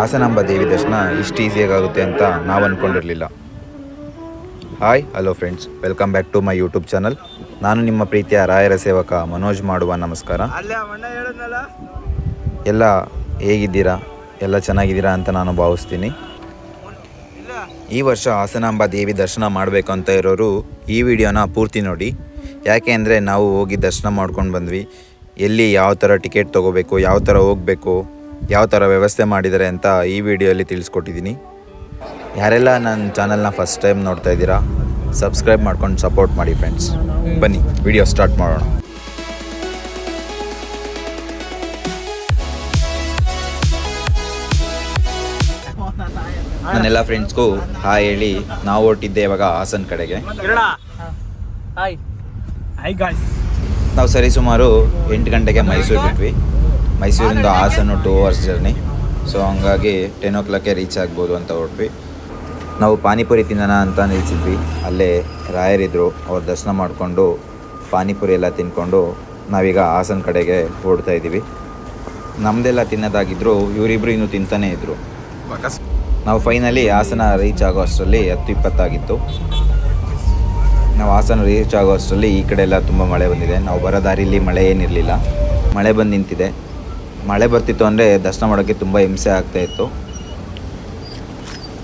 ಹಾಸನಾಂಬ ದೇವಿ ದರ್ಶನ ಇಷ್ಟು ಈಸಿಯಾಗುತ್ತೆ ಆಗುತ್ತೆ ಅಂತ ನಾವು ಅಂದ್ಕೊಂಡಿರಲಿಲ್ಲ hi hello friends welcome back to my YouTube channel. ನಾನು ನಿಮ್ಮ ಪ್ರೀತಿಯ ರಾಯರ ಸೇವಕ ಮನೋಜ್ ಮಾಡುವ ನಮಸ್ಕಾರ. ಎಲ್ಲ ಹೇಗಿದ್ದೀರಾ? ಎಲ್ಲ ಚೆನ್ನಾಗಿದ್ದೀರಾ ಅಂತ ನಾನು ಭಾವಿಸ್ತೀನಿ. ಈ ವರ್ಷ ಹಾಸನಾಂಬ ದೇವಿ ದರ್ಶನ ಮಾಡಬೇಕು ಅಂತ ಇರೋರು ಈ ವಿಡಿಯೋನ ಪೂರ್ತಿ ನೋಡಿ. ಯಾಕೆ ಅಂದರೆ ನಾವು ಹೋಗಿ ದರ್ಶನ ಮಾಡ್ಕೊಂಡು ಬಂದ್ವಿ. ಎಲ್ಲಿ ಯಾವ ಥರ ಟಿಕೆಟ್ ತೊಗೋಬೇಕು ಯಾವ ಥರ ಹೋಗಬೇಕು ಯಾವ ಥರ ವ್ಯವಸ್ಥೆ ಮಾಡಿದ್ದಾರೆ ಅಂತ ಈ ವಿಡಿಯೋಲಿ ತಿಳಿಸ್ಕೊಟ್ಟಿದ್ದೀನಿ. ಯಾರೆಲ್ಲ ನನ್ನ ಚಾನಲ್ನ ಫಸ್ಟ್ ಟೈಮ್ ನೋಡ್ತಾ ಇದ್ದೀರಾ ಸಬ್ಸ್ಕ್ರೈಬ್ ಮಾಡ್ಕೊಂಡು ಸಪೋರ್ಟ್ ಮಾಡಿ ಫ್ರೆಂಡ್ಸ್ ಬನ್ನಿ ವಿಡಿಯೋ ಸ್ಟಾರ್ಟ್ ಮಾಡೋಣ. ನನ್ನೆಲ್ಲ ಫ್ರೆಂಡ್ಸ್ಗೂ ಹಾಯ್ ಹೇಳಿ ನಾವು ಹೊರಟಿದ್ದೆ ಇವಾಗ ಹಾಸನ್ ಕಡೆಗೆ. ಕಿರಣ ಹಾಯ್ ಹಾಯ್ ಗಾಯ್ಸ್ ನಾವು ಸರಿಸುಮಾರು ಎಂಟು ಗಂಟೆಗೆ ಮೈಸೂರು ಬಿಟ್ವಿ. ಮೈಸೂರಿಂದ ಹಾಸನ್ನು ಟೂ ಅವರ್ಸ್ ಜರ್ನಿ. ಸೊ ಹಂಗಾಗಿ ಟೆನ್ ಓ ಕ್ಲಾಕೇ ರೀಚ್ ಆಗ್ಬೋದು ಅಂತ ಹೊರಟ್ವಿ. ನಾವು ಪಾನಿಪುರಿ ತಿನ್ನೋಣ ಅಂತ ನಿಲ್ಸಿದ್ವಿ. ಅಲ್ಲೇ ರಾಯರಿದ್ರು ಅವ್ರ ದರ್ಶನ ಮಾಡಿಕೊಂಡು ಪಾನಿಪುರಿ ಎಲ್ಲ ತಿನ್ಕೊಂಡು ನಾವೀಗ ಹಾಸನ ಕಡೆಗೆ ಓಡ್ತಾ ಇದ್ದೀವಿ. ನಮ್ಮದೆಲ್ಲ ತಿನ್ನೋದಾಗಿದ್ರು ಇವರಿಬ್ಬರು ಇನ್ನೂ ತಿಂತಾನೇ ಇದ್ದರು ನಾವು ಫೈನಲಿ ಹಾಸನ ರೀಚ್ ಆಗೋ ಅಷ್ಟರಲ್ಲಿ ಹತ್ತು ಇಪ್ಪತ್ತಾಗಿತ್ತು. ನಾವು ಹಾಸನ ರೀಚ್ ಆಗೋ ಅಷ್ಟರಲ್ಲಿ ಈ ಕಡೆ ಎಲ್ಲ ತುಂಬ ಮಳೆ ಬಂದಿದೆ. ನಾವು ಬರೋ ದಾರಿಲಿ ಮಳೆ ಏನಿರಲಿಲ್ಲ. ಮಳೆ ಬಂದು ನಿಂತಿದೆ. ಮಳೆ ಬರ್ತಿತ್ತು ಅಂದರೆ ದರ್ಶನ ಮಾಡೋಕ್ಕೆ ತುಂಬ ಹಿಂಸೆ ಆಗ್ತಾ ಇತ್ತು.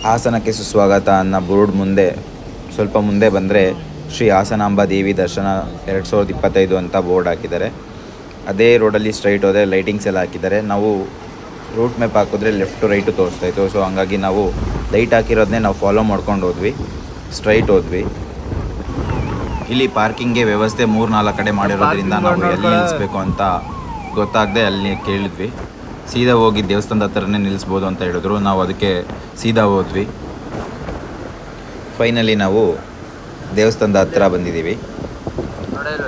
ಹಾಸನಕ್ಕೆ ಸುಸ್ವಾಗತ ಅನ್ನೋ ಬೋರ್ಡ್ ಮುಂದೆ, ಸ್ವಲ್ಪ ಮುಂದೆ ಬಂದರೆ ಶ್ರೀ ಹಾಸನಾಂಬ ದೇವಿ ದರ್ಶನ ಎರಡು ಸಾವಿರದ ಇಪ್ಪತ್ತೈದು ಅಂತ ಬೋರ್ಡ್ ಹಾಕಿದ್ದಾರೆ. ಅದೇ ರೋಡಲ್ಲಿ ಸ್ಟ್ರೈಟ್ ಹೋದರೆ ಲೈಟಿಂಗ್ಸ್ ಎಲ್ಲ ಹಾಕಿದ್ದಾರೆ. ನಾವು ರೂಟ್ ಮ್ಯಾಪ್ ಹಾಕಿದ್ರೆ ಲೆಫ್ಟ್ ಟು ರೈಟು ತೋರಿಸ್ತಾ ಇತ್ತು. ಸೊ ಹಂಗಾಗಿ ನಾವು ಲೈಟ್ ಹಾಕಿರೋದನ್ನೇ ನಾವು ಫಾಲೋ ಮಾಡ್ಕೊಂಡು ಹೋದ್ವಿ. ಸ್ಟ್ರೈಟ್ ಹೋದ್ವಿ. ಇಲ್ಲಿ ಪಾರ್ಕಿಂಗ್ಗೆ ವ್ಯವಸ್ಥೆ ಮೂರು ನಾಲ್ಕು ಕಡೆ ಮಾಡಿರೋದ್ರಿಂದ ನಾವು ಎಲ್ಲಿ ನಿಲ್ಲಿಸ್ಬೇಕು ಅಂತ ಗೊತ್ತಾಗದೆ ಅಲ್ಲಿ ಕೇಳಿದ್ವಿ. ಸೀದಾ ಹೋಗಿ ದೇವಸ್ಥಾನದ ಹತ್ರನೇ ನಿಲ್ಲಿಸ್ಬೋದು ಅಂತ ಹೇಳಿದ್ರು. ನಾವು ಅದಕ್ಕೆ ಸೀದಾ ಹೋದ್ವಿ. ಫೈನಲಿ ನಾವು ದೇವಸ್ಥಾನದ ಹತ್ರ ಬಂದಿದ್ದೀವಿ.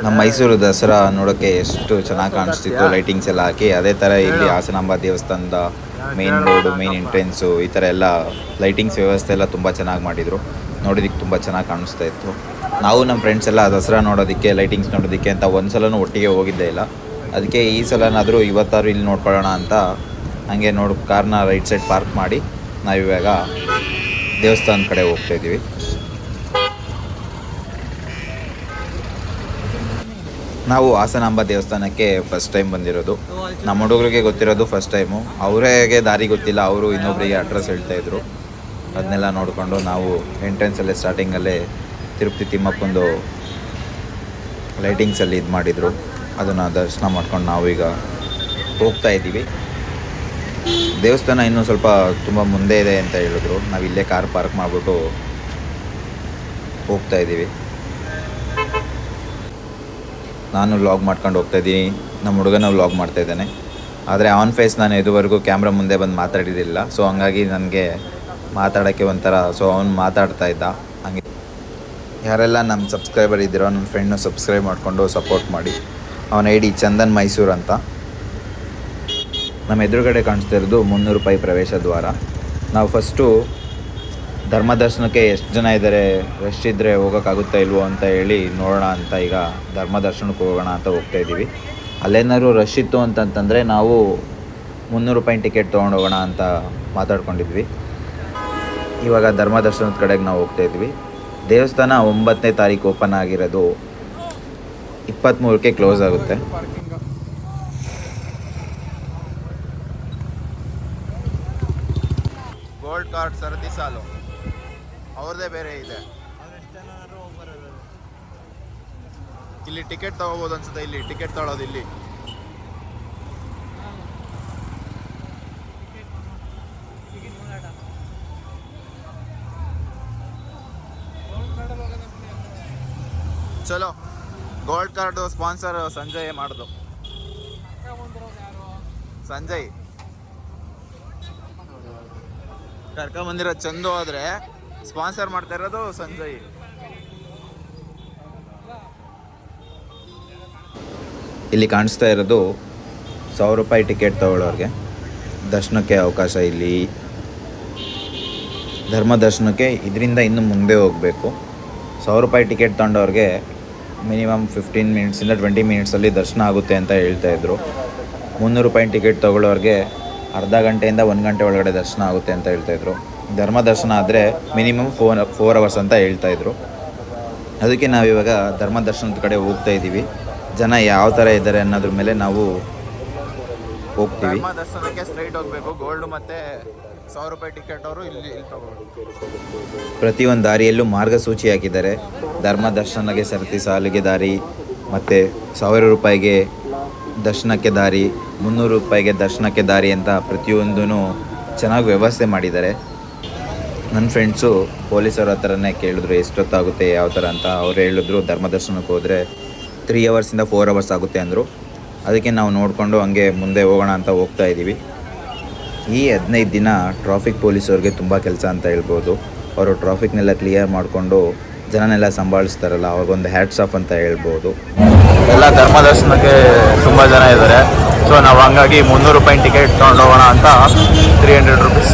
ನಮ್ಮ ಮೈಸೂರು ದಸರಾ ನೋಡೋಕ್ಕೆ ಎಷ್ಟು ಚೆನ್ನಾಗಿ ಕಾಣಿಸ್ತಿತ್ತು. ಲೈಟಿಂಗ್ಸ್ ಎಲ್ಲ ಹಾಕಿ ಅದೇ ಥರ ಇಲ್ಲಿ ಹಾಸನಾಂಬ ದೇವಸ್ಥಾನದ ಮೇನ್ ರೋಡು ಮೇನ್ ಎಂಟ್ರೆನ್ಸು ಈ ಥರ ಎಲ್ಲ ಲೈಟಿಂಗ್ಸ್ ವ್ಯವಸ್ಥೆ ಎಲ್ಲ ತುಂಬ ಚೆನ್ನಾಗಿ ಮಾಡಿದರು. ನೋಡೋದಕ್ಕೆ ತುಂಬ ಚೆನ್ನಾಗಿ ಕಾಣಿಸ್ತಾ ಇತ್ತು. ನಾವು ನಮ್ಮ ಫ್ರೆಂಡ್ಸ್ ಎಲ್ಲ ದಸರಾ ನೋಡೋದಕ್ಕೆ ಲೈಟಿಂಗ್ಸ್ ನೋಡೋದಕ್ಕೆ ಅಂತ ಒಂದು ಸಲನೂ ಒಟ್ಟಿಗೆ ಹೋಗಿದ್ದೇ ಇಲ್ಲ. ಅದಕ್ಕೆ ಈ ಸಲನಾದರೂ ಇವತ್ತಾದ್ರು ಇಲ್ಲಿ ನೋಡ್ಕೊಳ್ಳೋಣ ಅಂತ ಹಾಗೆ ನೋಡು ಕಾರ್ನ ರೈಟ್ ಸೈಡ್ ಪಾರ್ಕ್ ಮಾಡಿ ನಾವಿವಾಗ ದೇವಸ್ಥಾನ ಕಡೆ ಹೋಗ್ತಾ ಇದ್ದೀವಿ. ನಾವು ಹಾಸನಾಂಬ ದೇವಸ್ಥಾನಕ್ಕೆ ಫಸ್ಟ್ ಟೈಮ್ ಬಂದಿರೋದು. ನಮ್ಮ ಹುಡುಗರಿಗೆ ಗೊತ್ತಿರೋದು ಫಸ್ಟ್ ಟೈಮು ಅವರೇಗೆ ದಾರಿ ಗೊತ್ತಿಲ್ಲ, ಅವರು ಇನ್ನೊಬ್ಬರಿಗೆ ಅಡ್ರೆಸ್ ಹೇಳ್ತಾ ಇದ್ರು. ಅದನ್ನೆಲ್ಲ ನೋಡಿಕೊಂಡು ನಾವು ಎಂಟ್ರೆನ್ಸಲ್ಲೇ ಸ್ಟಾರ್ಟಿಂಗಲ್ಲೇ ತಿರುಪತಿ ತಿಮ್ಮಪ್ಪಂದು ಲೈಟಿಂಗ್ಸಲ್ಲಿ ಇದು ಮಾಡಿದರು. ಅದನ್ನು ದರ್ಶನ ಮಾಡ್ಕೊಂಡು ನಾವೀಗ ಹೋಗ್ತಾ ಇದ್ದೀವಿ. ದೇವಸ್ಥಾನ ಇನ್ನೂ ಸ್ವಲ್ಪ ತುಂಬ ಮುಂದೆ ಇದೆ ಅಂತ ಹೇಳಿದ್ರು. ನಾವು ಇಲ್ಲೇ ಕಾರ್ ಪಾರ್ಕ್ ಮಾಡಿಬಿಟ್ಟು ಹೋಗ್ತಾ ಇದ್ದೀವಿ. ನಾನು ವ್ಲಾಗ್ ಮಾಡ್ಕೊಂಡು ಹೋಗ್ತಾ ಇದ್ದೀನಿ. ನಮ್ಮ ಹುಡುಗನ ವ್ಲಾಗ್ ಮಾಡ್ತಾ ಇದ್ದಾನೆ. ಆದರೆ ಆನ್ ಫೇಸ್ ನಾನು ಇದುವರೆಗೂ ಕ್ಯಾಮ್ರಾ ಮುಂದೆ ಬಂದು ಮಾತಾಡಿದ್ದಿಲ್ಲ ಸೊ ಹಂಗಾಗಿ ನನಗೆ ಮಾತಾಡೋಕ್ಕೆ ಒಂಥರ ಸೊ ಅವನು ಮಾತಾಡ್ತಾ ಇದ್ದ. ಹಂಗೆ. ಯಾರೆಲ್ಲ ನಮ್ಮ ಸಬ್ಸ್ಕ್ರೈಬರ್ ಇದ್ದೀರೋ, ನನ್ನ ಫ್ರೆಂಡ್ನ ಸಬ್ಸ್ಕ್ರೈಬ್ ಮಾಡಿಕೊಂಡು ಸಪೋರ್ಟ್ ಮಾಡಿ. ಅವನ ಐ ಡಿ ಚಂದನ್ ಮೈಸೂರು ಅಂತ. ನಮ್ಮ ಎದುರುಗಡೆ ಕಾಣಿಸ್ತಾ ಇರೋದು ಮುನ್ನೂರು ರೂಪಾಯಿ ಪ್ರವೇಶ ದ್ವಾರ. ನಾವು ಫಸ್ಟು ಧರ್ಮ ದರ್ಶನಕ್ಕೆ ಎಷ್ಟು ಜನ ಇದ್ದಾರೆ ರಶ್ ಇದ್ದರೆ ಹೋಗೋಕ್ಕಾಗುತ್ತಾ ಇಲ್ವೋ ಅಂತ ಹೇಳಿ ನೋಡೋಣ ಅಂತ ಈಗ ಧರ್ಮ ದರ್ಶನಕ್ಕೆ ಹೋಗೋಣ ಅಂತ ಹೋಗ್ತಾ ಇದ್ದೀವಿ. ಅಲ್ಲೇನಾದ್ರು ರಶ್ ಇತ್ತು ಅಂತಂತಂದರೆ ನಾವು ಮುನ್ನೂರು ರೂಪಾಯಿ ಟಿಕೆಟ್ ತೊಗೊಂಡೋಗೋಣ ಅಂತ ಮಾತಾಡ್ಕೊಂಡಿದ್ವಿ. ಇವಾಗ ಧರ್ಮ ದರ್ಶನದ ಕಡೆಗೆ ನಾವು ಹೋಗ್ತಾ ಇದ್ವಿ ದೇವಸ್ಥಾನ ಒಂಬತ್ತನೇ ತಾರೀಕು ಓಪನ್ ಆಗಿರೋದು ಇಪ್ಪತ್ತ್ಮೂರಕ್ಕೆ ಕ್ಲೋಸ್ ಆಗುತ್ತೆ. ಗೋಲ್ಡ್ ಕಾರ್ಡ್ ಸರದಿ ಸಾಲು. ಅವ್ರದ್ದೇ ಬೇರೆ ಇದೆ. ಇಲ್ಲಿ ಟಿಕೆಟ್ ತಗೋಬೋದು ಅನ್ಸುತ್ತೆ. ಇಲ್ಲಿ ಟಿಕೆಟ್ ತಗೊಳ್ಳೋದು ಇಲ್ಲಿ. ಚಲೋ. ಗೋಲ್ಡ್ ಕಾರ್ಡ್ ಸ್ಪಾನ್ಸರ್ ಸಂಜಯ್ ಮಾಡುದು. ಸಂಜಯ್. ಕರ್ಕೊಂಬಂದಿರೋ ಚಂದು ಆದ್ರೆ ಸ್ಪಾನ್ಸರ್ ಮಾಡ್ತಾ ಇರೋದು ಸಂಜಯ್. ಇಲ್ಲಿ ಕಾಣಿಸ್ತಾ ಇರೋದು ಸಾವಿರ ರೂಪಾಯಿ ಟಿಕೆಟ್ ತಗೊಳ್ಳೋರಿಗೆ. ದರ್ಶನಕ್ಕೆ ಅವಕಾಶ ಇಲ್ಲಿ. ಧರ್ಮ ದರ್ಶನಕ್ಕೆ ಇದರಿಂದ ಇನ್ನು ಮುಂದೆ ಹೋಗಬೇಕು. ಸಾವಿರ ರೂಪಾಯಿ ಟಿಕೆಟ್ ತಗೊಂಡವ್ರಿಗೆ ಮಿನಿಮಮ್ ಫಿಫ್ಟೀನ್ ಮಿನಿಟ್ಸಿಂದ ಟ್ವೆಂಟಿ ಮಿನಿಟ್ಸಲ್ಲಿ ದರ್ಶನ ಆಗುತ್ತೆ ಅಂತ ಹೇಳ್ತಾ ಇದ್ರು. ಮುನ್ನೂರು ರೂಪಾಯಿ ಟಿಕೆಟ್ ತೊಗೊಳ್ಳೋರಿಗೆ ಅರ್ಧ ಗಂಟೆಯಿಂದ ಒಂದು ಗಂಟೆ ಒಳಗಡೆ ದರ್ಶನ ಆಗುತ್ತೆ ಅಂತ ಹೇಳ್ತಾಯಿದ್ರು ಧರ್ಮ ದರ್ಶನ ಆದರೆ ಮಿನಿಮಮ್ ಫೋರ್ ಫೋರ್ ಅವರ್ಸ್ ಅಂತ ಹೇಳ್ತಾಯಿದ್ರು ಅದಕ್ಕೆ ನಾವಿವಾಗ ಧರ್ಮ ದರ್ಶನದ ಕಡೆ ಹೋಗ್ತಾ ಇದ್ದೀವಿ ಜನ ಯಾವ ಥರ ಇದ್ದಾರೆ ಅನ್ನೋದ್ರ ಮೇಲೆ ನಾವು ಹೋಗ್ತೀವಿ. ದರ್ಶನಕ್ಕೆ ಸ್ಟ್ರೈಟ್ ಹೋಗ್ಬೇಕು. ಗೋಲ್ಡ್ ಮತ್ತೆ ಸಾವಿರ ರೂಪಾಯಿ ಟಿಕೆಟ್ ಅವರು ಇಲ್ಲಿ ಪ್ರತಿಯೊಂದು ದಾರಿಯಲ್ಲೂ ಮಾರ್ಗಸೂಚಿ ಹಾಕಿದ್ದಾರೆ. ಧರ್ಮ ದರ್ಶನಕ್ಕೆ ಸರತಿ ಸಾಲಿಗೆ ದಾರಿ ಮತ್ತು ಸಾವಿರ ರೂಪಾಯಿಗೆ ದರ್ಶನಕ್ಕೆ ದಾರಿ ಮುನ್ನೂರು ರೂಪಾಯಿಗೆ ದರ್ಶನಕ್ಕೆ ದಾರಿ ಅಂತ ಪ್ರತಿಯೊಂದೂ ಚೆನ್ನಾಗಿ ವ್ಯವಸ್ಥೆ ಮಾಡಿದ್ದಾರೆ. ನನ್ನ ಫ್ರೆಂಡ್ಸು ಪೊಲೀಸರ ಹತ್ರನೇ ಕೇಳಿದ್ರು ಎಷ್ಟೊತ್ತಾಗುತ್ತೆ ಯಾವ ಥರ ಅಂತ. ಅವ್ರು ಹೇಳಿದ್ರು ಧರ್ಮ ದರ್ಶನಕ್ಕೆ ಹೋದರೆ ತ್ರೀ ಅವರ್ಸಿಂದ ಫೋರ್ ಅವರ್ಸ್ ಆಗುತ್ತೆ ಅಂದರು. ಅದಕ್ಕೆ ನಾವು ನೋಡಿಕೊಂಡು ಹಂಗೆ ಮುಂದೆ ಹೋಗೋಣ ಅಂತ ಹೋಗ್ತಾ ಇದ್ದೀವಿ. ಈ ಹದಿನೈದು ದಿನ ಟ್ರಾಫಿಕ್ ಪೊಲೀಸವ್ರಿಗೆ ತುಂಬ ಕೆಲಸ ಅಂತ ಹೇಳ್ಬೋದು. ಅವರು ಟ್ರಾಫಿಕ್ನೆಲ್ಲ ಕ್ಲಿಯರ್ ಮಾಡಿಕೊಂಡು ಜನನೆಲ್ಲ ಸಂಭಾಳಿಸ್ತಾರಲ್ಲ, ಅವ್ರಿಗೊಂದು ಹ್ಯಾಟ್ಸ್ ಆಫ್ ಅಂತ ಹೇಳ್ಬೋದು. ಎಲ್ಲ ಧರ್ಮ ದರ್ಶನಕ್ಕೆ ತುಂಬ ಜನ ಇದ್ದಾರೆ. ಸೊ ನಾವು ಹಂಗಾಗಿ ಮುನ್ನೂರು ರೂಪಾಯಿ ಟಿಕೆಟ್ ತೊಗೊಂಡು ಹೋಗೋಣ ಅಂತ three hundred rupees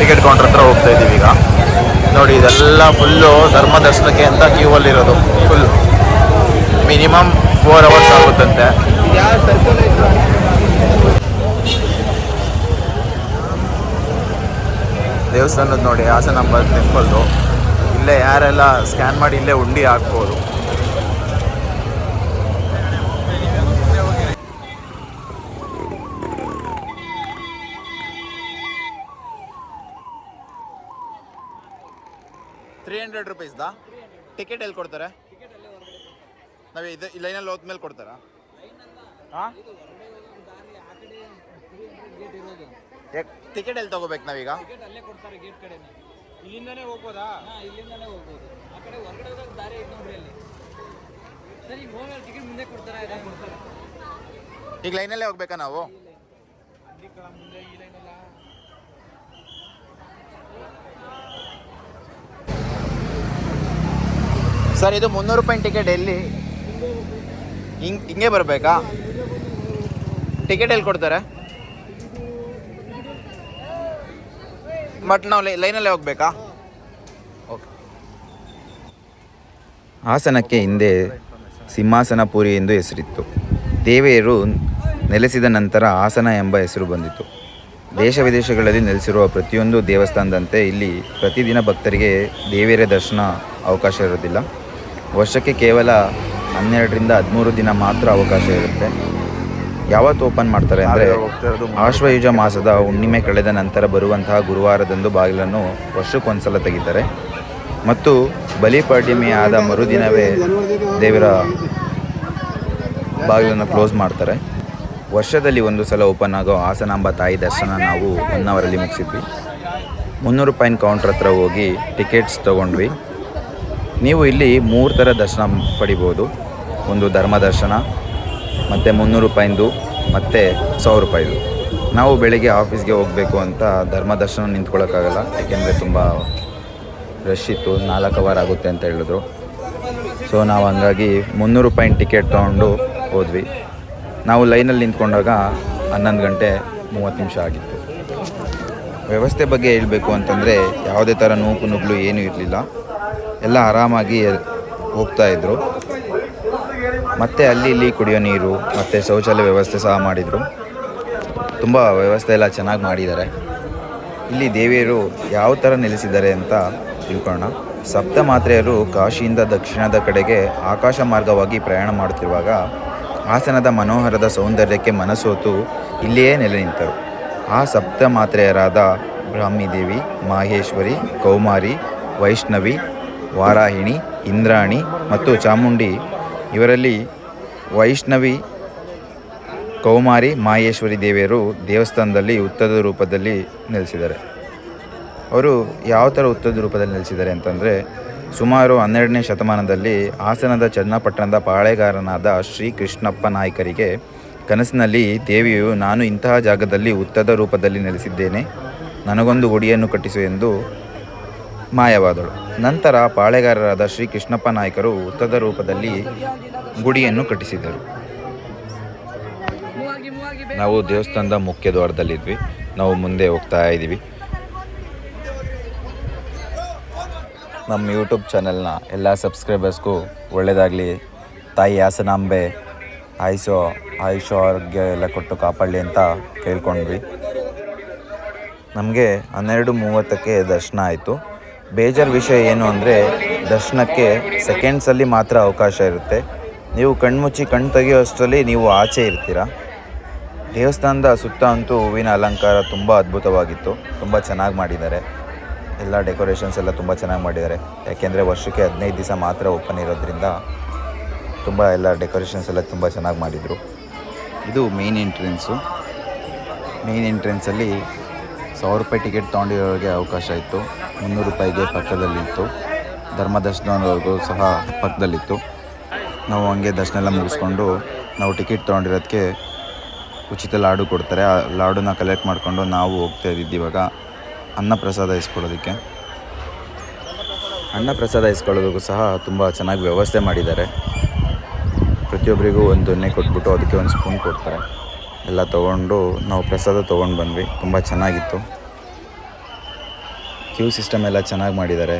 ticket counter ಹತ್ರ ಹೋಗ್ತಾ ಇದ್ದೀವಿ ಈಗ. ನೋಡಿ, ಇದೆಲ್ಲ ಫುಲ್ಲು ಧರ್ಮ ದರ್ಶನಕ್ಕೆ ಅಂತ ಕ್ಯೂ ಅಲ್ಲಿರೋದು. ಫುಲ್ ಮಿನಿಮಮ್ ಫೋರ್ ಅವರ್ಸ್ ಆಗುತ್ತಂತೆ. ದೇವಸ್ಥಾನದ ನೋಡಿ ಹಾಸನಾಂಬ ಟೆಂಪಲ್ದು ಇಲ್ಲೇ ಯಾರೆಲ್ಲ ಸ್ಕ್ಯಾನ್ ಮಾಡಿ ಇಲ್ಲೇ ಉಂಡಿ ಹಾಕ್ಬೋದು. ತ್ರೀ ಹಂಡ್ರೆಡ್ ರುಪೀಸ್ದಾ ಟಿಕೆಟ್ ಎಲ್ಲಿ ಕೊಡ್ತಾರೆ? ನಾವು ಇದು ಈ ಲೈನಲ್ಲಿ ಹೋದ್ಮೇಲೆ ಕೊಡ್ತಾರಾ? ಟಿಕೆಟ್ ಎಲ್ಲಿ ತಗೋಬೇಕು ನಾವೀಗ? ಅಲ್ಲೇ ಕೊಡ್ತಾರೆ ಗೇಟ್ ಕಡೆನೆ. ಇಲ್ಲಿಂದಾನೇ ಹೋಗ್ಬೋದಾ? ಹಾ ಇಲ್ಲಿಂದಾನೇ ಹೋಗ್ಬೋದು. ಆ ಕಡೆ ಹೊರಗಡೆ ಹೋದಾಗ ದಾರಿ ಐತೆ ನೋಡ್ರಿ ಅಲ್ಲಿ. ಸರ್ ಈಗ ಟಿಕೆಟ್ ಮುಂದೆ ಕೊಡ್ತಾರಾ ಇಲ್ಲ? ಕೊಡ್ತಾರೆ ಈಗ ಲೈನಲ್ಲೇ ಹೋಗ್ಬೇಕಾ ನಾವು? ಮುಂದೆ ಈ ಲೈನ್ ಅಲ್ಲ. ಸರ್ ಇದು ಮುನ್ನೂರು ರೂಪಾಯಿ ಟಿಕೆಟ್ ಎಲ್ಲಿ? ಹಿಂಗೆ ಹಿಂಗೆ ಬರಬೇಕಾ? ಟಿಕೆಟ್ ಎಲ್ಲಿ ಕೊಡ್ತಾರೆ? ಬಟ್ ನಾವು ಲೈನಲ್ಲೇ ಹೋಗ್ಬೇಕಾ? ಓಕೆ ಹಾಸನಕ್ಕೆ ಹಿಂದೆ ಸಿಂಹಾಸನಪುರಿ ಎಂದು ಹೆಸರಿತ್ತು. ದೇವೆಯರು ನೆಲೆಸಿದ ನಂತರ ಹಾಸನ ಎಂಬ ಹೆಸರು ಬಂದಿತು. ದೇಶ ವಿದೇಶಗಳಲ್ಲಿ ನೆಲೆಸಿರುವ ಪ್ರತಿಯೊಂದು ದೇವಸ್ಥಾನದಂತೆ ಇಲ್ಲಿ ಪ್ರತಿದಿನ ಭಕ್ತರಿಗೆ ದೇವಿಯರ ದರ್ಶನ ಅವಕಾಶ ಇರೋದಿಲ್ಲ ವರ್ಷಕ್ಕೆ ಕೇವಲ ಹನ್ನೆರಡರಿಂದ ಹದಿಮೂರು ದಿನ ಮಾತ್ರ ಅವಕಾಶ ಇರುತ್ತೆ. ಯಾವತ್ತು ಓಪನ್ ಮಾಡ್ತಾರೆ ಅಂದರೆ ಆಶ್ವಯುಜ ಮಾಸದ ಹುಣ್ಣಿಮೆ ಕಳೆದ ನಂತರ ಬರುವಂತಹ ಗುರುವಾರದಂದು ಬಾಗಿಲನ್ನು ವರ್ಷಕ್ಕೊಂದ್ಸಲ ತೆಗಿತಾರೆ. ಮತ್ತು ಬಲಿಪಾಡ್ಯಮಿ ಆದ ಮರುದಿನವೇ ದೇವರ ಬಾಗಿಲನ್ನು ಕ್ಲೋಸ್ ಮಾಡ್ತಾರೆ. ವರ್ಷದಲ್ಲಿ ಒಂದು ಸಲ ಓಪನ್ ಆಗೋ ಹಾಸನಾಂಬ ತಾಯಿ ದರ್ಶನ ನಾವು ಒನ್ ಅವರಲ್ಲಿ ಮುಗಿಸಿದ್ವಿ. ಮುನ್ನೂರು ರೂಪಾಯಿನ ಕೌಂಟ್ರ್ ಹತ್ರ ಹೋಗಿ ಟಿಕೆಟ್ಸ್ ತೊಗೊಂಡ್ವಿ. ನೀವು ಇಲ್ಲಿ ಮೂರು ಥರ ದರ್ಶನ ಪಡಿಬೋದು. ಒಂದು ಧರ್ಮ ದರ್ಶನ ಮತ್ತು ಮುನ್ನೂರು ರೂಪಾಯಿಂದು, ಮತ್ತು ಸಾವಿರ ರೂಪಾಯಿದು. ನಾವು ಬೆಳಿಗ್ಗೆ ಆಫೀಸ್ಗೆ ಹೋಗಬೇಕು ಅಂತ ಧರ್ಮ ದರ್ಶನ ನಿಂತ್ಕೊಳ್ಳೋಕ್ಕಾಗಲ್ಲ, ಯಾಕೆಂದರೆ ತುಂಬ ರಶ್ ಇತ್ತು, ನಾಲ್ಕು ಅವರ್ ಆಗುತ್ತೆ ಅಂತ ಹೇಳಿದ್ರು. ಸೊ ನಾವು ಹಂಗಾಗಿ ಮುನ್ನೂರು ರೂಪಾಯಿ ಟಿಕೆಟ್ ತೊಗೊಂಡು ಹೋದ್ವಿ. ನಾವು ಲೈನಲ್ಲಿ ನಿಂತ್ಕೊಂಡಾಗ ಹನ್ನೊಂದು ಗಂಟೆ ಮೂವತ್ತು ನಿಮಿಷ ಆಗಿತ್ತು. ವ್ಯವಸ್ಥೆ ಬಗ್ಗೆ ಹೇಳಬೇಕು ಅಂತಂದರೆ, ಯಾವುದೇ ಥರ ನೂಕು ನುಗ್ಲು ಏನೂ ಇರಲಿಲ್ಲ. ಎಲ್ಲ ಆರಾಮಾಗಿ ಹೋಗ್ತಾ ಇದ್ದರು ಮತ್ತು ಅಲ್ಲಿ ಇಲ್ಲಿ ಕುಡಿಯೋ ನೀರು, ಮತ್ತು ಶೌಚಾಲಯ ವ್ಯವಸ್ಥೆ ಸಹ ಮಾಡಿದರು. ತುಂಬ ವ್ಯವಸ್ಥೆ ಎಲ್ಲ ಚೆನ್ನಾಗಿ ಮಾಡಿದ್ದಾರೆ. ಇಲ್ಲಿ ದೇವಿಯರು ಯಾವ ಥರ ನೆಲೆಸಿದ್ದಾರೆ ಅಂತ ತಿಳ್ಕೊಳ್ಳೋಣ. ಸಪ್ತ ಮಾತ್ರೆಯರು ಕಾಶಿಯಿಂದ ದಕ್ಷಿಣದ ಕಡೆಗೆ ಆಕಾಶ ಮಾರ್ಗವಾಗಿ ಪ್ರಯಾಣ ಮಾಡುತ್ತಿರುವಾಗ ಹಾಸನದ ಮನೋಹರದ ಸೌಂದರ್ಯಕ್ಕೆ ಮನಸೋತು ಇಲ್ಲಿಯೇ ನೆಲೆ ನಿಂತರು. ಆ ಸಪ್ತ ಮಾತ್ರೆಯರಾದ ಬ್ರಾಹ್ಮಿದೇವಿ ಮಾಹೇಶ್ವರಿ, ಕೌಮಾರಿ, ವೈಷ್ಣವಿ, ವಾರಾಹಿಣಿ, ಇಂದ್ರಾಣಿ ಮತ್ತು ಚಾಮುಂಡಿ ಇವರಲ್ಲಿ ವೈಷ್ಣವಿ, ಕೌಮಾರಿ ಮಾಹೇಶ್ವರಿ ದೇವಿಯರು ದೇವಸ್ಥಾನದಲ್ಲಿ ಉತ್ತದ ರೂಪದಲ್ಲಿ ನೆಲೆಸಿದ್ದಾರೆ. ಅವರು ಯಾವ ಥರ ಉತ್ತದ ರೂಪದಲ್ಲಿ ನೆಲೆಸಿದ್ದಾರೆ ಅಂತಂದರೆ, ಸುಮಾರು ಹನ್ನೆರಡನೇ ಶತಮಾನದಲ್ಲಿ ಹಾಸನದ ಚನ್ನಪಟ್ಟಣದ ಪಾಳೆಗಾರನಾದ ಶ್ರೀ ಕೃಷ್ಣಪ್ಪ ನಾಯಕರಿಗೆ ಕನಸಿನಲ್ಲಿ, ದೇವಿಯು, ನಾನು ಇಂತಹ ಜಾಗದಲ್ಲಿ ಉತ್ತದ ರೂಪದಲ್ಲಿ ನೆಲೆಸಿದ್ದೇನೆ. ನನಗೊಂದು ಗುಡಿಯನ್ನು ಕಟ್ಟಿಸು ಎಂದು ಮಾಯವಾದಳು. ನಂತರ ಪಾಳೆಗಾರರಾದ ಶ್ರೀ ಕೃಷ್ಣಪ್ಪ ನಾಯಕರು ಉತ್ತದ ರೂಪದಲ್ಲಿ ಗುಡಿಯನ್ನು ಕಟ್ಟಿಸಿದರು. ನಾವು ದೇವಸ್ಥಾನದ ಮುಖ್ಯ ದ್ವಾರದಲ್ಲಿದ್ವಿ ನಾವು ಮುಂದೆ ಹೋಗ್ತಾ ಇದ್ದೀವಿ. ನಮ್ಮ ಯೂಟ್ಯೂಬ್ ಚಾನೆಲ್ನ ಎಲ್ಲ ಸಬ್ಸ್ಕ್ರೈಬರ್ಸ್ಗೂ ಒಳ್ಳೆಯದಾಗಲಿ ತಾಯಿ ಹಾಸನಾಂಬೆ ಆಯುಷೋ ಆಯುಷ ಆರೋಗ್ಯ ಎಲ್ಲ ಕೊಟ್ಟು ಕಾಪಾಡಲಿ ಅಂತ ಕೇಳ್ಕೊಂಡ್ವಿ. ನಮಗೆ ಹನ್ನೆರಡು ಮೂವತ್ತಕ್ಕೆ ದರ್ಶನ ಆಯಿತು. ಬೇಜಾರು ವಿಷಯ ಏನು ಅಂದರೆ ದರ್ಶನಕ್ಕೆ ಸೆಕೆಂಡ್ಸಲ್ಲಿ ಮಾತ್ರ ಅವಕಾಶ ಇರುತ್ತೆ. ನೀವು ಕಣ್ಮುಚ್ಚಿ ಕಣ್ಣು ತೆಗೆಯೋ ಅಷ್ಟರಲ್ಲಿ ನೀವು ಆಚೆ ಇರ್ತೀರ? ದೇವಸ್ಥಾನದ ಸುತ್ತ ಅಂತೂ ಹೂವಿನ ಅಲಂಕಾರ ತುಂಬ ಅದ್ಭುತವಾಗಿತ್ತು. ತುಂಬ ಚೆನ್ನಾಗಿ ಮಾಡಿದ್ದಾರೆ. ಎಲ್ಲ ಡೆಕೋರೇಷನ್ಸ್ ಎಲ್ಲ ತುಂಬ ಚೆನ್ನಾಗಿ ಮಾಡಿದ್ದಾರೆ. ಯಾಕೆಂದರೆ ವರ್ಷಕ್ಕೆ ಹದಿನೈದು ದಿವಸ ಮಾತ್ರ ಓಪನ್ ಇರೋದ್ರಿಂದ ತುಂಬ ಎಲ್ಲ ಡೆಕೋರೇಷನ್ಸ್ ಎಲ್ಲ ತುಂಬ ಚೆನ್ನಾಗಿ ಮಾಡಿದರು. ಇದು ಮೇನ್ ಎಂಟ್ರೆನ್ಸು. ಮೇನ್ ಎಂಟ್ರೆನ್ಸಲ್ಲಿ ಸಾವಿರ ರೂಪಾಯಿ ಟಿಕೆಟ್ ತೊಗೊಂಡಿರೋರಿಗೆ ಅವಕಾಶ ಇತ್ತು. ಮುನ್ನೂರು ರೂಪಾಯಿಗೆ ಪಕ್ಕದಲ್ಲಿತ್ತು. ಧರ್ಮ ದರ್ಶನವರೆಗೂ ಸಹ ಪಕ್ಕದಲ್ಲಿತ್ತು. ನಾವು ಹಂಗೆ ದರ್ಶನ ಎಲ್ಲ ಮುಗಿಸ್ಕೊಂಡು ನಾವು ಟಿಕೆಟ್ ತೊಗೊಂಡಿರೋದಕ್ಕೆ ಉಚಿತ ಲಾಡು ಕೊಡ್ತಾರೆ. ಆ ಲಾಡುನ ಕಲೆಕ್ಟ್ ಮಾಡಿಕೊಂಡು ನಾವು ಹೋಗ್ತಾ ಇದ್ದಿದ್ದು ಇವಾಗ ಅನ್ನ ಪ್ರಸಾದ ಇಸ್ಕೊಳ್ಳೋದಕ್ಕೆ. ಅನ್ನ ಪ್ರಸಾದ ಇಸ್ಕೊಳ್ಳೋದಕ್ಕೂ ಸಹ ತುಂಬ ಚೆನ್ನಾಗಿ ವ್ಯವಸ್ಥೆ ಮಾಡಿದ್ದಾರೆ. ಪ್ರತಿಯೊಬ್ಬರಿಗೂ ಒಂದು ಎಣ್ಣೆ ಕೊಟ್ಬಿಟ್ಟು ಅದಕ್ಕೆ ಒಂದು ಸ್ಪೂನ್ ಕೊಡ್ತಾರೆ. ಎಲ್ಲ ತೊಗೊಂಡು ನಾವು ಪ್ರಸಾದ ತೊಗೊಂಡು ಬಂದ್ವಿ. ತುಂಬ ಚೆನ್ನಾಗಿತ್ತು. ಕ್ಯೂ ಸಿಸ್ಟಮ್ ಎಲ್ಲ ಚೆನ್ನಾಗಿ ಮಾಡಿದ್ದಾರೆ.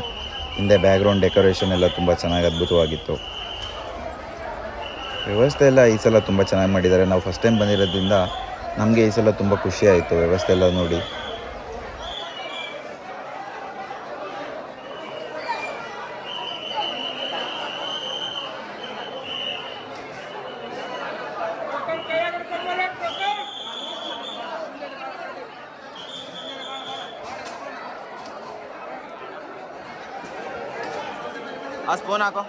ಹಿಂದೆ ಬ್ಯಾಕ್ಗ್ರೌಂಡ್ ಡೆಕೋರೇಷನ್ ಎಲ್ಲ ತುಂಬ ಚೆನ್ನಾಗಿ ಅದ್ಭುತವಾಗಿತ್ತು. ವ್ಯವಸ್ಥೆ ಎಲ್ಲ ಈ ಸಲ ತುಂಬ ಚೆನ್ನಾಗಿ ಮಾಡಿದ್ದಾರೆ. ನಾವು ಫಸ್ಟ್ ಟೈಮ್ ಬಂದಿರೋದ್ರಿಂದ ನಮಗೆ ಈ ಸಲ ತುಂಬ ಖುಷಿ ಆಯಿತು ವ್ಯವಸ್ಥೆ ಎಲ್ಲ ನೋಡಿ. ಆ ಸ್ಪೂನ್ ಹಾಕೋ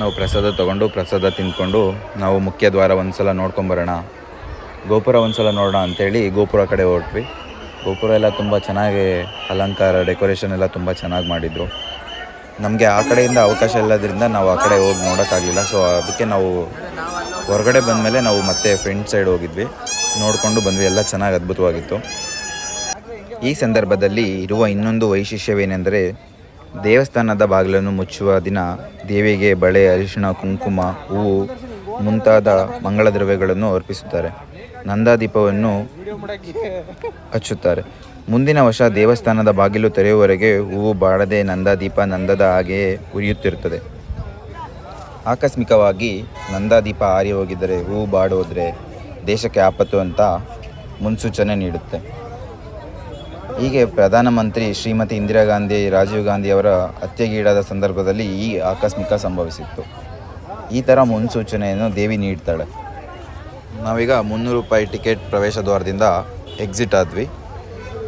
ನಾವು ಪ್ರಸಾದ ತಗೊಂಡು, ಪ್ರಸಾದ ತಿಂದ್ಕೊಂಡು ನಾವು ಮುಖ್ಯ ದ್ವಾರ ಒಂದ್ಸಲ ನೋಡ್ಕೊಂಬರೋಣ ಗೋಪುರ ಒಂದ್ಸಲ ನೋಡೋಣ ಅಂಥೇಳಿ ಗೋಪುರ ಕಡೆ ಹೊರಟ್ವಿ. ಗೋಪುರ ಎಲ್ಲ ತುಂಬ ಚೆನ್ನಾಗಿ ಅಲಂಕಾರ, ಡೆಕೋರೇಷನ್ ಎಲ್ಲ ತುಂಬ ಚೆನ್ನಾಗಿ ಮಾಡಿದ್ರು. ನಮಗೆ ಆ ಕಡೆಯಿಂದ ಅವಕಾಶ ಇಲ್ಲದ್ರಿಂದ ನಾವು ಆ ಕಡೆ ಹೋಗಿ ನೋಡೋಕ್ಕಾಗಲಿಲ್ಲ. ಸೊ ಅದಕ್ಕೆ ನಾವು ಹೊರಗಡೆ ಬಂದಮೇಲೆ ನಾವು ಮತ್ತೆ ಫ್ರೆಂಡ್ ಸೈಡ್ ಹೋಗಿದ್ವಿ. ನೋಡಿಕೊಂಡು ಬಂದ್ವಿ. ಎಲ್ಲ ಚೆನ್ನಾಗಿ ಅದ್ಭುತವಾಗಿತ್ತು. ಈ ಸಂದರ್ಭದಲ್ಲಿ ಇರುವ ಇನ್ನೊಂದು ವೈಶಿಷ್ಟ್ಯವೇನೆಂದರೆ, ದೇವಸ್ಥಾನದ ಬಾಗಿಲನ್ನು ಮುಚ್ಚುವ ದಿನ ದೇವಿಗೆ ಬಳೆ, ಅರಿಶಿಣ, ಕುಂಕುಮ, ಹೂವು ಮುಂತಾದ ಮಂಗಳ ದ್ರವ್ಯಗಳನ್ನು ಅರ್ಪಿಸುತ್ತಾರೆ. ನಂದಾದೀಪವನ್ನು ಹಚ್ಚುತ್ತಾರೆ. ಮುಂದಿನ ವರ್ಷ ದೇವಸ್ಥಾನದ ಬಾಗಿಲು ತೆರೆಯುವವರೆಗೆ ಹೂವು ಬಾಡದೆ ನಂದಾದೀಪ ನಂದದ ಹಾಗೆಯೇ ಉರಿಯುತ್ತಿರುತ್ತದೆ. ಆಕಸ್ಮಿಕವಾಗಿ ನಂದಾದೀಪ ಆರಿ ಹೋಗಿದ್ದರೆ, ಹೂವು ಬಾಡೋದ್ರೆ ದೇಶಕ್ಕೆ ಆಪತ್ತು ಅಂತ ಮುನ್ಸೂಚನೆ ನೀಡುತ್ತೆ. ಹೀಗೆ ಪ್ರಧಾನಮಂತ್ರಿ ಶ್ರೀಮತಿ ಇಂದಿರಾ ಗಾಂಧಿ, ರಾಜೀವ್ ಗಾಂಧಿ ಅವರ ಹತ್ಯೆಗೀಡಾದ ಸಂದರ್ಭದಲ್ಲಿ ಈ ಆಕಸ್ಮಿಕ ಸಂಭವಿಸಿತ್ತು. ಈ ಥರ ಮುನ್ಸೂಚನೆಯನ್ನು ದೇವಿ ನೀಡ್ತಾಳೆ. ನಾವೀಗ ಮುನ್ನೂರು ರೂಪಾಯಿ ಟಿಕೆಟ್ ಪ್ರವೇಶ ದ್ವಾರದಿಂದ ಎಕ್ಸಿಟ್ ಆದ್ವಿ.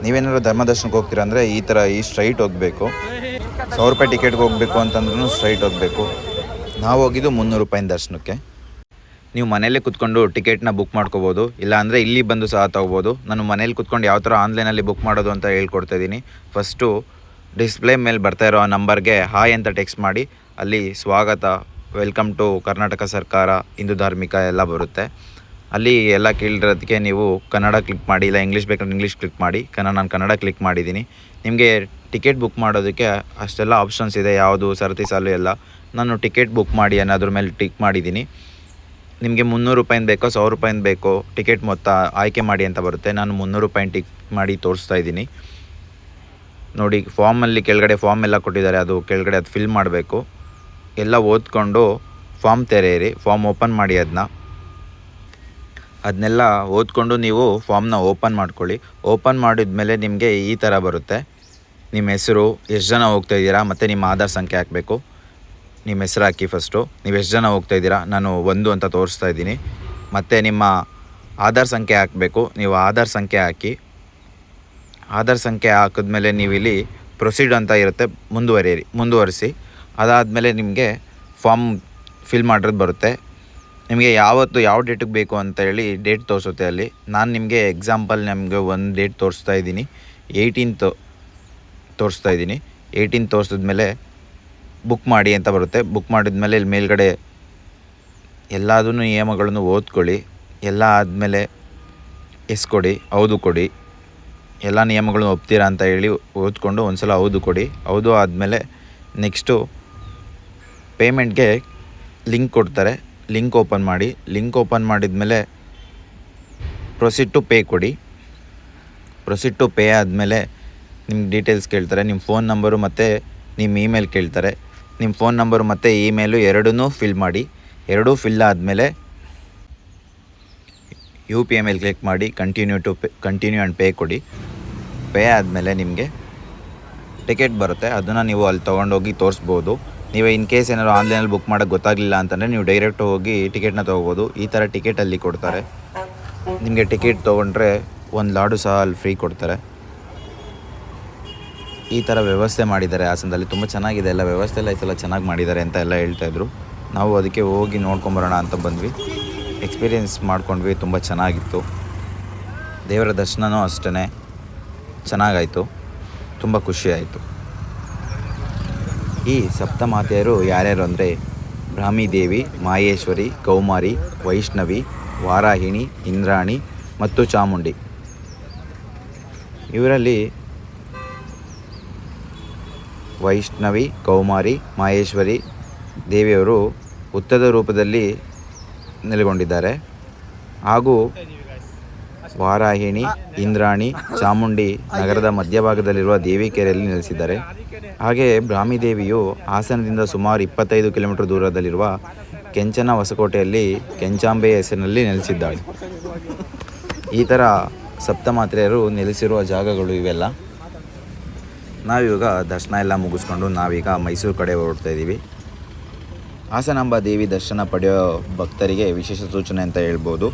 ನೀವೇನಾದ್ರು ಧರ್ಮದರ್ಶನಕ್ಕೆ ಹೋಗ್ತೀರಾ ಅಂದರೆ ಈ ಥರ ಈ ಸ್ಟ್ರೈಟ್ ಹೋಗಬೇಕು. ಸಾವಿರ ರೂಪಾಯಿ ಟಿಕೆಟ್ಗೆ ಹೋಗಬೇಕು ಅಂತಂದ್ರೂ ಸ್ಟ್ರೈಟ್ ಹೋಗಬೇಕು. ನಾವು ಹೋಗಿದ್ದು ಮುನ್ನೂರು ರೂಪಾಯಿನ ದರ್ಶನಕ್ಕೆ. ನೀವು ಮನೆಯಲ್ಲೇ ಕುತ್ಕೊಂಡು ಟಿಕೆಟ್ನ ಬುಕ್ ಮಾಡ್ಕೋಬೋದು, ಇಲ್ಲ ಅಂದರೆ ಇಲ್ಲಿ ಬಂದು ಸಹ ತಗೋಬೋದು. ನಾನು ಮನೇಲಿ ಕುತ್ಕೊಂಡು ಯಾವ ಥರ ಆನ್ಲೈನಲ್ಲಿ ಬುಕ್ ಮಾಡೋದು ಅಂತ ಹೇಳ್ಕೊಡ್ತಾಯಿದ್ದೀನಿ ಫಸ್ಟು ಡಿಸ್ಪ್ಲೇ ಮೇಲೆ ಬರ್ತಾ ಇರೋ ನಂಬರ್ಗೆ ಹಾಯ್ ಅಂತ ಟೆಕ್ಸ್ಟ್ ಮಾಡಿ, ಅಲ್ಲಿ ಸ್ವಾಗತ, ವೆಲ್ಕಮ್ ಟು ಕರ್ನಾಟಕ ಸರ್ಕಾರ, ಹಿಂದೂ ಧಾರ್ಮಿಕ ಎಲ್ಲ ಬರುತ್ತೆ. ಅಲ್ಲಿ ಎಲ್ಲ ಕೇಳಿರೋದಕ್ಕೆ ನೀವು ಕನ್ನಡ ಕ್ಲಿಕ್ ಮಾಡಿ, ಇಲ್ಲ ಇಂಗ್ಲೀಷ್ ಬೇಕಂದ್ರೆ ಇಂಗ್ಲೀಷ್ ಕ್ಲಿಕ್ ಮಾಡಿ ಕನ್ನಡ ನಾನು ಕನ್ನಡ ಕ್ಲಿಕ್ ಮಾಡಿದ್ದೀನಿ. ನಿಮಗೆ ಟಿಕೆಟ್ ಬುಕ್ ಮಾಡೋದಕ್ಕೆ ಅಷ್ಟೆಲ್ಲ ಆಪ್ಷನ್ಸ್ ಇದೆ, ಯಾವುದು, ಸರತಿ ಸಾಲು ಎಲ್ಲ. ನಾನು ಟಿಕೆಟ್ ಬುಕ್ ಮಾಡಿ ಅನ್ನೋದ್ರ ಮೇಲೆ ಟಿಕ್ ಮಾಡಿದ್ದೀನಿ. ನಿಮಗೆ ಮುನ್ನೂರು ರೂಪಾಯಿಂದ ಬೇಕೋ ಸಾವಿರ ರೂಪಾಯಿಂದ ಬೇಕೋ ಟಿಕೆಟ್ ಮೊತ್ತ ಆಯ್ಕೆ ಮಾಡಿ ಅಂತ ಬರುತ್ತೆ. ನಾನು ಮುನ್ನೂರು ರೂಪಾಯಿ ಟಿಕ್ ಮಾಡಿ ತೋರಿಸ್ತಾ ಇದ್ದೀನಿ. ನೋಡಿ, ಫಾರ್ಮಲ್ಲಿ ಕೆಳಗಡೆ ಫಾರ್ಮ್ ಎಲ್ಲ ಕೊಟ್ಟಿದ್ದಾರೆ. ಅದು ಕೆಳಗಡೆ ಅದು ಫಿಲ್ ಮಾಡಬೇಕು. ಎಲ್ಲ ಓದ್ಕೊಂಡು ಫಾರ್ಮ್ ತೆರೆಯಿರಿ. ಫಾರ್ಮ್ ಓಪನ್ ಮಾಡಿ ಅದನ್ನ ಅದನ್ನೆಲ್ಲ ಓದ್ಕೊಂಡು ನೀವು ಫಾರ್ಮ್ನ ಓಪನ್ ಮಾಡ್ಕೊಳ್ಳಿ. ಓಪನ್ ಮಾಡಿದ್ಮೇಲೆ ನಿಮಗೆ ಈ ಥರ ಬರುತ್ತೆ. ನಿಮ್ಮ ಹೆಸರು, ಎಷ್ಟು ಜನ ಹೋಗ್ತಾ ಇದ್ದೀರಾ, ಮತ್ತು ನಿಮ್ಮ ಆಧಾರ್ ಸಂಖ್ಯೆ ಹಾಕಬೇಕು. ನಿಮ್ಮ ಹೆಸರು ಹಾಕಿ ಫಸ್ಟು ನೀವು ಎಷ್ಟು ಜನ ಹೋಗ್ತಾ ಇದ್ದೀರಾ? ನಾನು ಒಂದು ಅಂತ ತೋರಿಸ್ತಾ ಇದ್ದೀನಿ. ಮತ್ತು ನಿಮ್ಮ ಆಧಾರ್ ಸಂಖ್ಯೆ ಹಾಕಬೇಕು. ನೀವು ಆಧಾರ್ ಸಂಖ್ಯೆ ಹಾಕಿ, ಆಧಾರ್ ಸಂಖ್ಯೆ ಹಾಕಿದ್ಮೇಲೆ ನೀವು ಇಲ್ಲಿ ಪ್ರೊಸೀಡ್ ಅಂತ ಇರುತ್ತೆ. ಮುಂದುವರಿಯಿರಿ, ಮುಂದುವರಿಸಿ. ಅದಾದಮೇಲೆ ನಿಮಗೆ ಫಾರ್ಮ್ ಫಿಲ್ ಮಾಡಿರೋದು ಬರುತ್ತೆ. ನಿಮಗೆ ಯಾವತ್ತು ಯಾವ ಡೇಟಿಗೆ ಬೇಕು ಅಂತ ಹೇಳಿ ಡೇಟ್ ತೋರಿಸುತ್ತೆ ಅಲ್ಲಿ. ನಾನು ನಿಮಗೆ ಎಕ್ಸಾಂಪಲ್ ನಿಮಗೆ ಒಂದು ಡೇಟ್ ತೋರಿಸ್ತಾ ಇದ್ದೀನಿ. ಏಯ್ಟೀನ್ತ್ ತೋರಿಸ್ತಾ ಇದ್ದೀನಿ. ಏಯ್ಟೀನ್ ತೋರಿಸಿದ್ಮೇಲೆ ಬುಕ್ ಮಾಡಿ ಅಂತ ಬರುತ್ತೆ. ಬುಕ್ ಮಾಡಿದ್ಮೇಲೆ ಇಲ್ಲಿ ಮೇಲ್ಗಡೆ ಎಲ್ಲದೂ ನಿಯಮಗಳನ್ನು ಓದ್ಕೊಳ್ಳಿ. ಎಲ್ಲ ಆದಮೇಲೆ ಎಸ್ ಕೊಡಿ, ಹೌದು ಕೊಡಿ. ಎಲ್ಲ ನಿಯಮಗಳನ್ನು ಒಪ್ತೀರಾ ಅಂತ ಹೇಳಿ ಓದ್ಕೊಂಡು ಒಂದು ಸಲ ಹೌದು ಕೊಡಿ. ಹೌದು ಆದಮೇಲೆ ನೆಕ್ಸ್ಟು ಪೇಮೆಂಟ್ಗೆ ಲಿಂಕ್ ಕೊಡ್ತಾರೆ. ಲಿಂಕ್ ಓಪನ್ ಮಾಡಿ. ಲಿಂಕ್ ಓಪನ್ ಮಾಡಿದ್ಮೇಲೆ ಪ್ರೊಸೀಡ್ ಟು ಪೇ ಕೊಡಿ. ಪ್ರೊಸೀಡ್ ಟು ಪೇ ಆದಮೇಲೆ ನಿಮ್ಮ ಡೀಟೇಲ್ಸ್ ಕೇಳ್ತಾರೆ. ನಿಮ್ಮ ಫೋನ್ ನಂಬರು ಮತ್ತು ನಿಮ್ಮ ಇಮೇಲ್ ಕೇಳ್ತಾರೆ. ನಿಮ್ಮ ಫೋನ್ ನಂಬರು ಮತ್ತು ಇಮೇಲು ಎರಡನ್ನೂ ಫಿಲ್ ಮಾಡಿ. ಎರಡೂ ಫಿಲ್ ಆದಮೇಲೆ ಯು ಪಿ ಐ ಮೇಲೆ ಕ್ಲಿಕ್ ಮಾಡಿ continue to pay continue and pay ಕೊಡಿ. ಪೇ ಆದಮೇಲೆ ನಿಮಗೆ ಟಿಕೆಟ್ ಬರುತ್ತೆ. ಅದನ್ನು ನೀವು ಅಲ್ಲಿ ತೊಗೊಂಡೋಗಿ ತೋರಿಸ್ಬೋದು. ನೀವು ಇನ್ ಕೇಸ್ ಏನಾದ್ರು ಆನ್ಲೈನಲ್ಲಿ ಬುಕ್ ಮಾಡೋಕ್ಕೆ ಗೊತ್ತಾಗಲಿಲ್ಲ ಅಂತಂದರೆ ನೀವು ಡೈರೆಕ್ಟ್ ಹೋಗಿ ಟಿಕೆಟ್ನ ತೊಗೋಬೋದು. ಈ ಥರ ಟಿಕೆಟ್ ಅಲ್ಲಿ ಕೊಡ್ತಾರೆ. ನಿಮಗೆ ಟಿಕೆಟ್ ತೊಗೊಂಡ್ರೆ ಒಂದು ಲಾಡು ಸಹ ಅಲ್ಲಿ ಫ್ರೀ ಕೊಡ್ತಾರೆ. ಈ ಥರ ವ್ಯವಸ್ಥೆ ಮಾಡಿದ್ದಾರೆ. ಹಾಸನದಲ್ಲಿ ತುಂಬ ಚೆನ್ನಾಗಿದೆ. ಎಲ್ಲ ವ್ಯವಸ್ಥೆ ಎಲ್ಲ ಈ ಚೆನ್ನಾಗಿ ಮಾಡಿದ್ದಾರೆ ಅಂತ ಎಲ್ಲ ಹೇಳ್ತಾಯಿದ್ರು ನಾವು ಅದಕ್ಕೆ ಹೋಗಿ ನೋಡ್ಕೊಂಬರೋಣ ಅಂತ ಬಂದ್ವಿ. ಎಕ್ಸ್ಪೀರಿಯೆನ್ಸ್ ಮಾಡ್ಕೊಂಡ್ವಿ. ತುಂಬ ಚೆನ್ನಾಗಿತ್ತು. ದೇವರ ದರ್ಶನವೂ ಅಷ್ಟೇ ಚೆನ್ನಾಗಾಯಿತು. ತುಂಬ ಖುಷಿಯಾಯಿತು ಈ ಸಪ್ತಮಾತೆಯರು ಯಾರ್ಯಾರು ಅಂದರೆ ಬ್ರಾಹ್ಮಿ ದೇವಿ ಮಾಹೇಶ್ವರಿ ಕೌಮಾರಿ, ವೈಷ್ಣವಿ, ವಾರಾಹಿಣಿ, ಇಂದ್ರಾಣಿ ಮತ್ತು ಚಾಮುಂಡಿ. ಇವರಲ್ಲಿ ವೈಷ್ಣವಿ, ಕೌಮಾರಿ, ಮಹೇಶ್ವರಿ ದೇವಿಯವರು ಉತ್ತದ ರೂಪದಲ್ಲಿ ನೆಲೆಗೊಂಡಿದ್ದಾರೆ. ಹಾಗೂ ವಾರಾಹಿಣಿ, ಇಂದ್ರಾಣಿ, ಚಾಮುಂಡಿ ನಗರದ ಮಧ್ಯಭಾಗದಲ್ಲಿರುವ ದೇವಿಕೆರೆಯಲ್ಲಿ ನೆಲೆಸಿದ್ದಾರೆ. ಹಾಗೆ ಬ್ರಾಹ್ಮಿ ದೇವಿಯು ಹಾಸನದಿಂದ ಸುಮಾರು ಇಪ್ಪತ್ತೈದು ಕಿಲೋಮೀಟರ್ ದೂರದಲ್ಲಿರುವ ಕೆಂಚನ ಹೊಸಕೋಟೆಯಲ್ಲಿ ಕೆಂಚಾಂಬೆ ಹೆಸರಿನಲ್ಲಿ ನೆಲೆಸಿದ್ದಾಳೆ. ಈ ಥರ ಸಪ್ತಮಾತ್ರೆಯರು ನೆಲೆಸಿರುವ ಜಾಗಗಳು ಇವೆಲ್ಲ. ನಾವಿವಾಗ ದರ್ಶನ ಎಲ್ಲ ಮುಗಿಸ್ಕೊಂಡು ನಾವೀಗ ಮೈಸೂರು ಕಡೆ ಹೊರಡ್ತಾ ಇದ್ದೀವಿ. ಹಾಸನಾಂಬ ದೇವಿ ದರ್ಶನ ಪಡೆಯೋ ಭಕ್ತರಿಗೆ ವಿಶೇಷ ಸೂಚನೆ ಅಂತ ಹೇಳ್ಬೋದು.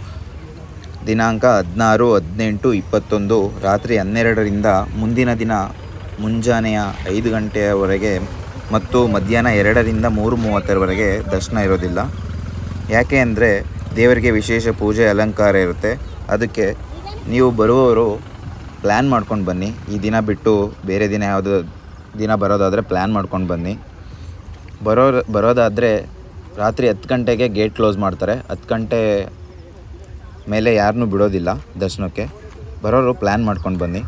ದಿನಾಂಕ ಹದಿನಾರು, ಹದಿನೆಂಟು, ಇಪ್ಪತ್ತೊಂದು, ರಾತ್ರಿ ಹನ್ನೆರಡರಿಂದ ಮುಂದಿನ ದಿನ ಮುಂಜಾನೆಯ ಐದು ಗಂಟೆಯವರೆಗೆ ಮತ್ತು ಮಧ್ಯಾಹ್ನ ಎರಡರಿಂದ ಮೂರು ಮೂವತ್ತರವರೆಗೆ ದರ್ಶನ ಇರೋದಿಲ್ಲ. ಯಾಕೆ ಅಂದರೆ ದೇವರಿಗೆ ವಿಶೇಷ ಪೂಜೆ ಅಲಂಕಾರ ಇರುತ್ತೆ. ಅದಕ್ಕೆ ನೀವು ಬರುವವರು ಪ್ಲ್ಯಾನ್ ಮಾಡ್ಕೊಂಡು ಬನ್ನಿ. ಈ ದಿನ ಬಿಟ್ಟು ಬೇರೆ ದಿನ ಯಾವುದು ದಿನ ಬರೋದಾದರೆ ಪ್ಲ್ಯಾನ್ ಮಾಡ್ಕೊಂಡು ಬನ್ನಿ. ಬರೋ ಬರೋದಾದರೆ ರಾತ್ರಿ ಹತ್ತು ಗಂಟೆಗೆ ಗೇಟ್ ಕ್ಲೋಸ್ ಮಾಡ್ತಾರೆ. ಹತ್ತು ಗಂಟೆ ಮೇಲೆ ಯಾರನ್ನೂ ಬಿಡೋದಿಲ್ಲ ದರ್ಶನಕ್ಕೆ. ಬರೋರು ಪ್ಲ್ಯಾನ್ ಮಾಡ್ಕೊಂಡು ಬನ್ನಿ.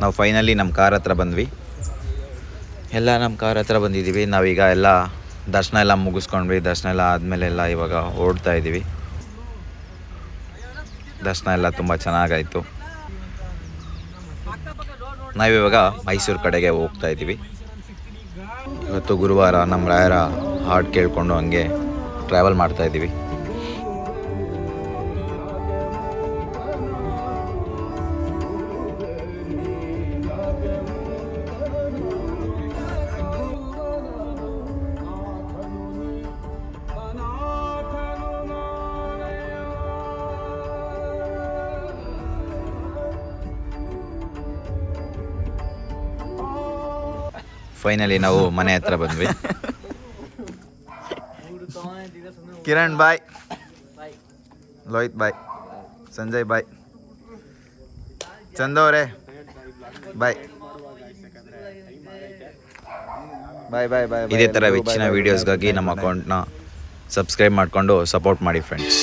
ನಾವು ಫೈನಲಿ ನಮ್ಮ ಕಾರ್ ಹತ್ರ ಬಂದ್ವಿ. ಎಲ್ಲ ನಮ್ಮ ಕಾರ್ ಹತ್ರ ಬಂದಿದ್ದೀವಿ. ನಾವೀಗ ಎಲ್ಲ ದರ್ಶನ ಎಲ್ಲ ಮುಗಿಸ್ಕೊಂಡ್ವಿ. ದರ್ಶನ ಎಲ್ಲ ಆದಮೇಲೆ ಎಲ್ಲ ಇವಾಗ ಓಡ್ತಾ ಇದ್ದೀವಿ ದರ್ಶನ ಎಲ್ಲ ತುಂಬ ಚೆನ್ನಾಗಾಯಿತು. ನಾವಿವಾಗ ಮೈಸೂರು ಕಡೆಗೆ ಹೋಗ್ತಾ ಇದ್ದೀವಿ. ಇವತ್ತು ಗುರುವಾರ ನಮ್ಮ ರಾಯರ ಹಾಡು ಕೇಳಿಕೊಂಡು ಹಂಗೆ ಟ್ರಾವೆಲ್ ಮಾಡ್ತಾ ಇದ್ದೀವಿ. ಫೈನಲಿ ನಾವು ಮನೆ ಹತ್ರ ಬಂದ್ವಿ. ಕಿರಣ್ ಬಾಯ್ ಲೋಹಿತ್ ಬಾಯ್ ಸಂಜಯ್ ಬಾಯ್ ಚಂದವ್ರೆ ಬಾಯ್ ಬಾಯ್ ಬಾಯ್ ಬಾಯ್ ಇದೇ ಥರ ಹೆಚ್ಚಿನ ವೀಡಿಯೋಸ್ಗಾಗಿ ನಮ್ಮ ಅಕೌಂಟ್ನ ಸಬ್ಸ್ಕ್ರೈಬ್ ಮಾಡಿಕೊಂಡು ಸಪೋರ್ಟ್ ಮಾಡಿ ಫ್ರೆಂಡ್ಸ್